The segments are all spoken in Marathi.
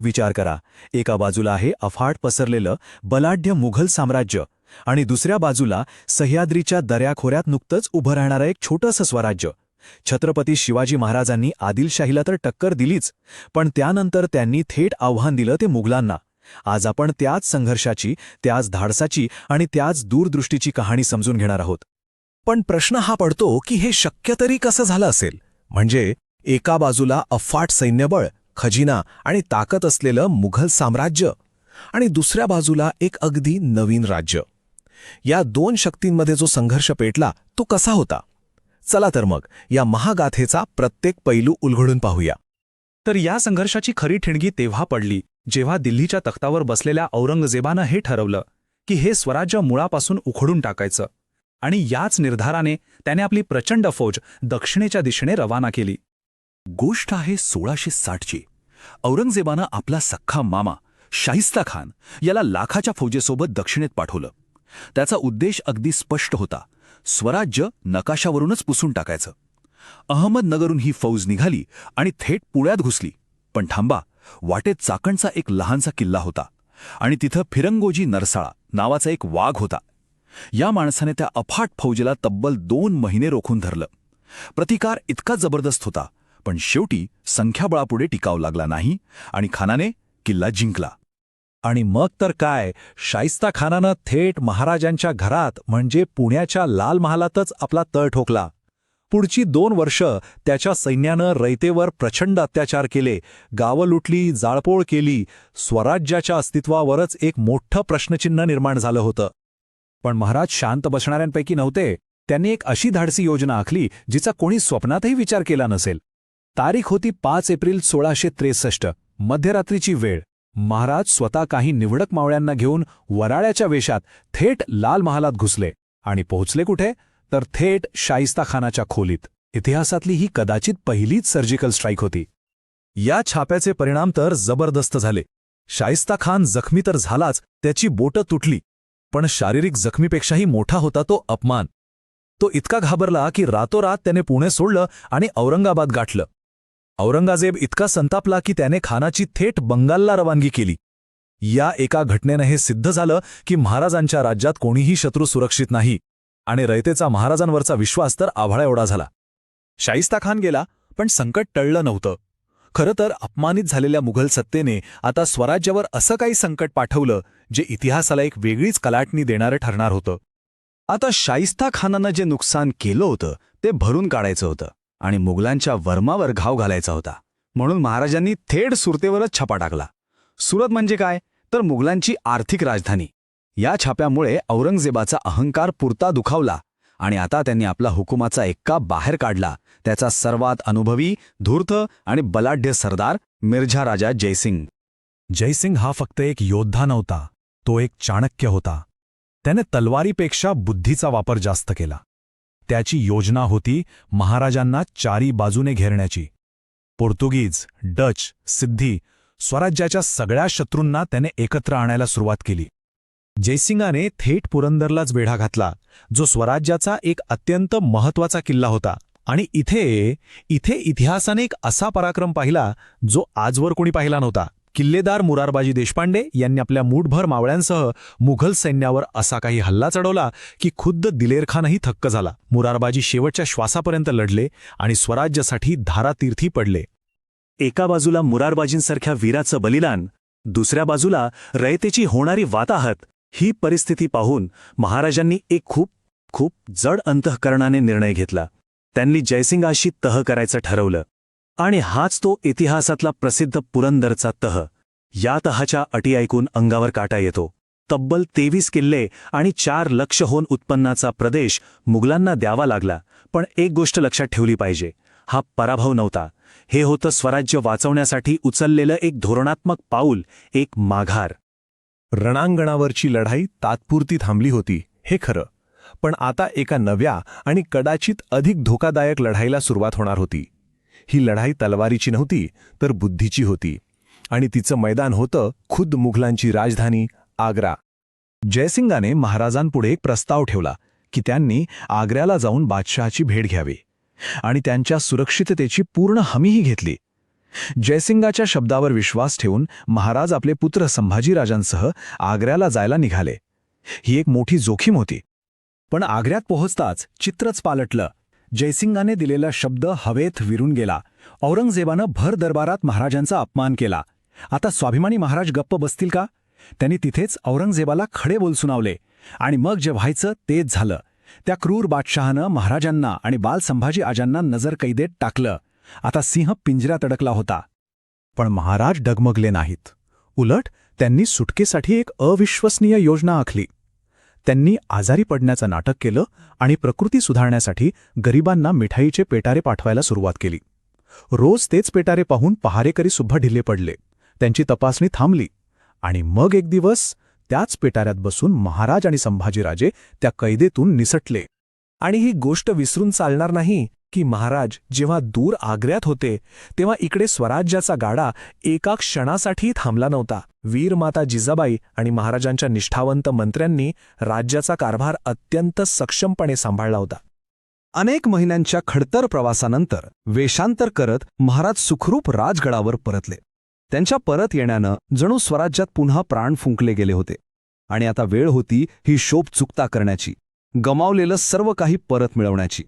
विचार करा. एका बाजूला आहे अफाट पसरलेलं बलाढ्य मुघल साम्राज्य आणि दुसऱ्या बाजूला सह्याद्रीच्या दऱ्याखोऱ्यात नुकतंच उभं राहणारं एक छोटंसं स्वराज्य. छत्रपती शिवाजी महाराजांनी आदिलशाहीला तर टक्कर दिलीच पण त्यानंतर त्यांनी थेट आव्हान दिलं ते मुघलांना. आज आपण त्याच संघर्षाची त्याच धाडसाची आणि त्याच दूरदृष्टीची कहाणी समजून घेणार आहोत. पण प्रश्न हा पडतो की हे शक्य तरी कसं झालं असेल? म्हणजे एका बाजूला अफाट सैन्यबळ खजिना आणि ताकद असलेलं मुघल साम्राज्य आणि दुसऱ्या बाजूला एक अगदी नवीन राज्य. या दोन शक्तींमध्ये जो संघर्ष पेटला तो कसा होता? चला तर मग या महागाथेचा प्रत्येक पैलू उलगडून पाहूया. तर या संघर्षाची खरी ठिणगी तेव्हा पडली जेव्हा दिल्लीच्या तख्तावर बसलेल्या औरंगजेबानं हे ठरवलं की हे स्वराज्य मुळापासून उखडून टाकायचं. आणि याच निर्धाराने त्याने आपली प्रचंड फौज दक्षिणेच्या दिशेने रवाना केली. गोष्ट आहे सोळाशे साठची. औरंगजेबानं आपला सख्खा मामा शाहिस्ता खान याला लाखाच्या फौजेसोबत दक्षिणेत पाठवलं. त्याचा उद्देश अगदी स्पष्ट होता. स्वराज्य नकाशावरूनच पुसून टाकायचं. अहमदनगरहून ही फौज निघाली आणि थेट पुण्यात घुसली. पण थांबा वाटेत चाकणचा एक लहानसा किल्ला होता आणि तिथं फिरंगोजी नरसाळा नावाचा एक वाघ होता. या माणसाने त्या अफाट फौजेला तब्बल दोन महिने रोखून धरलं. प्रतिकार इतका जबरदस्त होता पण शेवटी संख्याबळापुढे टिकावं लागला नाही आणि खानाने किल्ला जिंकला. आणि मग तर काय? शाइस्ता खानानं थेट महाराजांच्या घरात म्हणजे पुण्याच्या लाल महालातच आपला तळ ठोकला. पुढची दोन वर्ष त्याच्या सैन्यानं रयतेवर प्रचंड अत्याचार केले गावं लुटली जाळपोळ केली स्वराज्याच्या अस्तित्वावरच एक मोठं प्रश्नचिन्ह निर्माण झालं होतं. पण महाराज शांत बसणाऱ्यांपैकी नव्हते. त्यांनी एक अशी धाडसी योजना आखली जिचा कोणी स्वप्नातही विचार केला नसेल. तारीख होती पाच एप्रिल सोळाशे त्रेसष्ट. मध्यरात्रीची वेळ. महाराज स्वतः काही निवडक मावळ्यांना घेऊन वराळ्याच्या वेशात थेट लाल महालात घुसले. आणि पोहोचले कुठे? तर थेट शाइस्ता खानाच्या खोलीत. इतिहासातली ही कदाचित पहिलीच सर्जिकल स्ट्राईक होती. या छाप्याचे परिणाम तर जबरदस्त झाले. शाइस्ता खान जखमी तर झालाच त्याची बोटं तुटली. पण शारीरिक जखमीपेक्षाही मोठा होता तो अपमान. तो इतका घाबरला की रातोरात त्याने पुणे सोडलं आणि औरंगाबाद गाठलं. औरंगाजेब इतका संतापला की त्याने खानाची थेट बंगालला रवानगी केली. या एका घटनेनं हे सिद्ध झालं की महाराजांच्या राज्यात कोणीही शत्रू सुरक्षित नाही आणि रयतेचा महाराजांवरचा विश्वास तर आभाळा एवढा झाला. शाइस्ता खान गेला पण संकट टळलं नव्हतं. खरं तर अपमानित झालेल्या मुघल सत्तेने आता स्वराज्यावर असं काही संकट पाठवलं जे इतिहासाला एक वेगळीच कलाटणी देणारं ठरणार होतं. आता शाइस्ता खानानं जे नुकसान केलं होतं ते भरून काढायचं होतं. आणि मुघलांच्या वर्मावर घाव घालायचा होता. म्हणून महाराजांनी थेट सुरतेवरच छापा टाकला. सुरत म्हणजे काय? तर मुघलांची आर्थिक राजधानी. या छाप्यामुळे औरंगजेबाचा अहंकार पुरता दुखावला आणि आता त्यांनी आपला हुकुमाचा एक्का बाहेर काढला. त्याचा सर्वात अनुभवी धूर्त आणि बलाढ्य सरदार मिर्झा राजा जयसिंग. जयसिंग हा फक्त एक योद्धा नव्हता तो एक चाणक्य होता. त्याने तलवारीपेक्षा बुद्धीचा वापर जास्त केला. त्याची योजना होती महाराजांना चारी बाजूने घेरण्याची. पोर्तुगीज डच सिद्धी स्वराज्याच्या सगळ्या शत्रूंना त्याने एकत्र आणायला सुरुवात केली. जयसिंगाने थेट पुरंदरलाच वेढा घातला जो स्वराज्याचा एक अत्यंत महत्त्वाचा किल्ला होता. आणि इथे इथे इतिहासाने एक असा पराक्रम पाहिला जो आजवर कोणी पाहिला नव्हता. किल्लेदार मुरारबाजी देशपांडे यांनी आपल्या मूठभर मावळ्यांसह मुघल सैन्यावर असा काही हल्ला चढवला की खुद्द दिलेरखानही थक्क झाला. मुरारबाजी शेवटच्या श्वासापर्यंत लढले आणि स्वराज्यासाठी धारातीर्थी पडले. एका बाजूला मुरारबाजींसारख्या वीराचं बलिदान दुसऱ्या बाजूला रयतेची होणारी वाताहत ही परिस्थिती पाहून महाराजांनी एक खूप खूप जड अंतःकरणाने निर्णय घेतला. त्यांनी जयसिंगाशी तह करायचं ठरवलं. आणि हाच तो इतिहासातला प्रसिद्ध पुरंदरचा तह. या तहाच्या अटी ऐकून अंगावर काटा येतो. तब्बल तेवीस किल्ले आणि चार लक्ष होऊन उत्पन्नाचा प्रदेश मुघलांना द्यावा लागला पण एक गोष्ट लक्षात ठेवली पाहिजे. हा पराभव नव्हता. हे होतं स्वराज्य वाचवण्यासाठी उचललेलं एक धोरणात्मक पाऊल एक माघार. रणांगणावरची लढाई तात्पुरती थांबली होती हे खरं. पण आता एका नव्या आणि कदाचित अधिक धोकादायक लढाईला सुरुवात होणार होती. ही लढाई तलवारीची नव्हती तर बुद्धीची होती. आणि तिचं मैदान होतं खुद्द मुघलांची राजधानी आग्रा. जयसिंगाने महाराजांपुढे एक प्रस्ताव ठेवला की त्यांनी आग्र्याला जाऊन बादशहाची भेट घ्यावी. आणि त्यांच्या सुरक्षिततेची पूर्ण हमीही घेतली. जयसिंगाच्या शब्दावर विश्वास ठेवून महाराज आपले पुत्र संभाजीराजांसह आग्र्याला जायला निघाले. ही एक मोठी जोखीम होती. पण आग्र्यात पोहोचताच चित्रच पालटलं. जयसिंगाने दिलेला शब्द हवेत विरून गेला. औरंगजेबानं भर दरबारात महाराजांचा अपमान केला. आता स्वाभिमानी महाराज गप्प बसतील का? त्यांनी तिथेच औरंगजेबाला खडे बोल सुनावले आणि मग जे व्हायचं तेच झालं. त्या क्रूर बादशहानं महाराजांना आणि बाल संभाजी आजांना नजर कैदेत टाकलं. आता सिंह पिंजऱ्यात अडकला होता. पण महाराज डगमगले नाहीत. उलट त्यांनी सुटकेसाठी एक अविश्वसनीय योजना आखली. त्यांनी आजारी पडण्याचं नाटक केलं आणि प्रकृती सुधारण्यासाठी गरिबांना मिठाईचे पेटारे पाठवायला सुरुवात केली. रोज तेच पेटारे पाहून पहारेकरी सुद्धा ढिले पडले. त्यांची तपासणी थांबली. आणि मग एक दिवस त्याच पेटाऱ्यात बसून महाराज आणि संभाजीराजे त्या कैदेतून निसटले. आणि ही गोष्ट विसरून चालणार नाही की महाराज जेव्हा दूर आग्र्यात होते तेव्हा इकडे स्वराज्याचा गाडा एका क्षणासाठी थांबला नव्हता. वीरमाता जिजाबाई आणि महाराजांच्या निष्ठावंत मंत्र्यांनी राज्याचा कारभार अत्यंत सक्षमपणे सांभाळला होता. अनेक महिन्यांच्या खडतर प्रवासानंतर वेषांतर करत महाराज सुखरूप राजगडावर परतले. त्यांच्या परत येण्यानं जणू स्वराज्यात पुन्हा प्राण फुंकले गेले होते. आणि आता वेळ होती ही शोभ चुकता करण्याची गमावलेलं सर्व काही परत मिळवण्याची.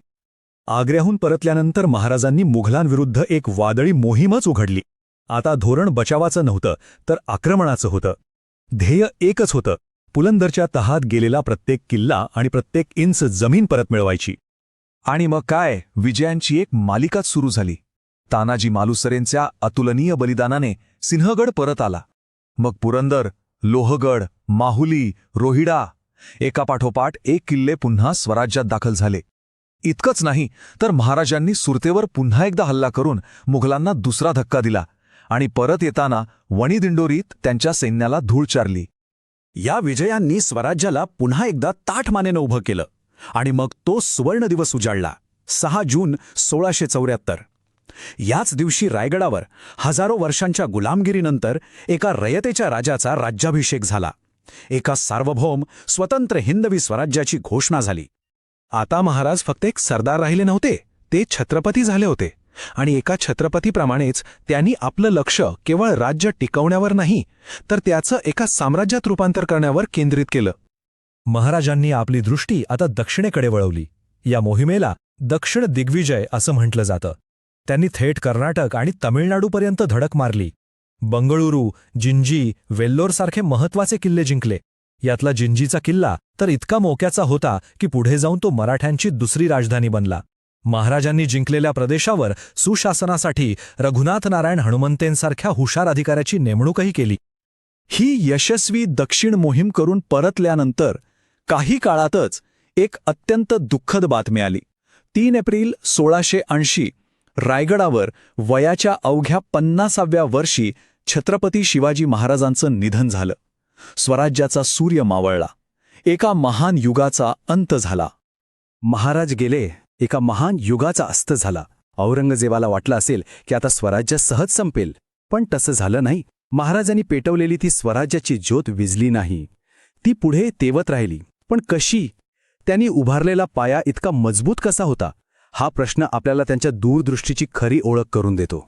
आग्र्याहून परतल्यानंतर महाराजांनी मुघलांविरुद्ध एक वादळी मोहीमच उघडली. आता धोरण बचावाचं नव्हतं तर आक्रमणाचं होतं. ध्येय एकच होतं पुलंदरच्या तहात गेलेला प्रत्येक किल्ला आणि प्रत्येक इंच जमीन परत मिळवायची. आणि मग काय विजयांची एक मालिकाच सुरू झाली. तानाजी मालुसरेंच्या अतुलनीय बलिदानाने सिंहगड परत आला. मग पुरंदर लोहगड माहुली रोहिडा एकापाठोपाठ एक किल्ले पुन्हा स्वराज्यात दाखल झाले. इतकंच नाही तर महाराजांनी सुरतेवर पुन्हा एकदा हल्ला करून मुघलांना दुसरा धक्का दिला. आणि परत येताना वणीदिंडोरीत त्यांच्या सैन्याला धूळ चारली. या विजयांनी स्वराज्याला पुन्हा एकदा ताठमानेनं उभं केलं आणि मग तो सुवर्ण दिवस उजाडला सहा जून सोळाशे चौऱ्याहत्तर. याच दिवशी रायगडावर हजारो वर्षांच्या गुलामगिरीनंतर एका रयतेच्या राजाचा राज्याभिषेक झाला. एका सार्वभौम स्वतंत्र हिंदवी स्वराज्याची घोषणा झाली. आता महाराज फक्त एक सरदार राहिले नव्हते ते छत्रपती झाले होते. आणि एका छत्रपतीप्रमाणेच त्यांनी आपलं लक्ष केवळ राज्य टिकवण्यावर नाही तर त्याचं एका साम्राज्यात रूपांतर करण्यावर केंद्रित केलं. महाराजांनी आपली दृष्टी आता दक्षिणेकडे वळवली. या मोहिमेला दक्षिण दिग्विजय असं म्हटलं जातं. त्यांनी थेट कर्नाटक आणि तमिळनाडूपर्यंत धडक मारली. बंगळुरू जिंजी वेल्लोरसारखे महत्त्वाचे किल्ले जिंकले. यातला जिंजीचा किल्ला तर इतका मोक्याचा होता की पुढे जाऊन तो मराठ्यांची दुसरी राजधानी बनला. महाराजांनी जिंकलेल्या प्रदेशावर सुशासनासाठी रघुनाथ नारायण हनुमंतेंसारख्या हुशार अधिकाऱ्याची नेमणूकही केली. ही यशस्वी दक्षिण मोहीम करून परतल्यानंतर काही काळातच एक अत्यंत दुःखद बातमी आली तीन एप्रिल सोळाशे ऐंशी रायगडावर वयाच्या अवघ्या पन्नासाव्या वर्षी छत्रपती शिवाजी महाराजांचं निधन झालं. स्वराज्याचा सूर्य मावळला. एका महान युगाचा अंत झाला. महाराज गेले एका महान युगाचा अस्त झाला. औरंगजेबाला वाटलं असेल की आता स्वराज्य सहज संपेल. पण तसं झालं नाही. महाराजांनी पेटवलेली ती स्वराज्याची ज्योत विजली नाही. ती पुढे तेवत राहिली. पण कशी? त्यांनी उभारलेला पाया इतका मजबूत कसा होता? हा प्रश्न आपल्याला त्यांच्या दूरदृष्टीची खरी ओळख करून देतो.